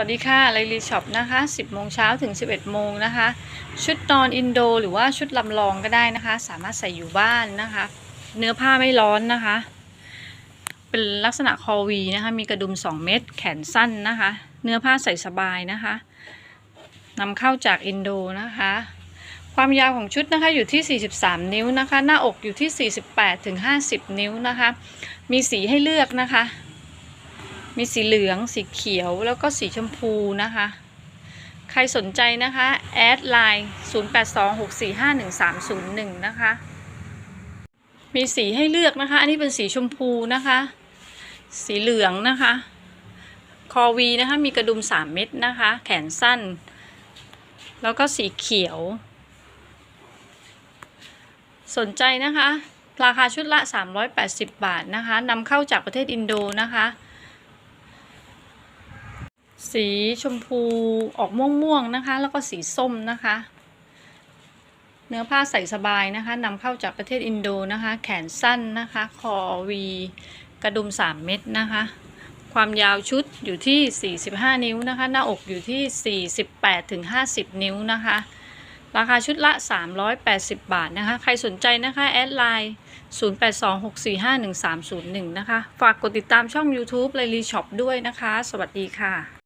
วัสดีค่ะไลลีช็อปนะคะ 10โมงเช้าถึง 11โมงนะคะ ชุดนอนอินโดหรือว่าชุดลำลองก็ได้นะคะ สามารถใส่อยู่บ้านนะคะ เนื้อผ้าไม่ร้อนนะคะ เป็นลักษณะคอวีนะคะ มีกระดุม 2 เม็ดแขนสั้นนะคะ เนื้อผ้าใส่สบายนะคะนำเข้าจากอินโดนะคะ ความยาวของชุดนะคะอยู่ที่ 43 นิ้วนะคะ หน้าอกอยู่ที่ 48ถึง50 นิ้วนะคะ มีสีให้เลือกนะคะ มีสีเหลือง สีเขียวแล้วก็สีชมพูนะคะ ใครสนใจนะคะแอดไลน์0826451301 นะคะ มีสีให้เลือกนะคะ อันนี้เป็นสีชมพูนะคะ สีเหลืองนะคะ คอวีนะคะมีกระดุม 3 เม็ดนะคะ แขนสั้น แล้วก็สีเขียว สนใจนะคะ ราคาชุดละ 380 บาทนะคะนำเข้าจากประเทศอินโดนะคะ สีชมพูออกม่วงๆนะคะ แล้วก็สีส้มนะคะ เนื้อผ้าใส่สบายนะคะนำเข้าจากประเทศอินโดนะคะ แขนสั้นนะคะ คอวีกระดุม 3 เม็ดนะคะ ความยาวชุดอยู่ที่ 45 นิ้วนะคะ หน้าอกอยู่ที่ 48ถึง50 นิ้วนะคะ ราคาชุดละ 380 บาทนะคะ ใครสนใจนะคะ แอดไลน์0826451301 นะคะ ฝากกดติดตามช่อง YouTube ไลลีช็อปด้วยนะคะ สวัสดีค่ะ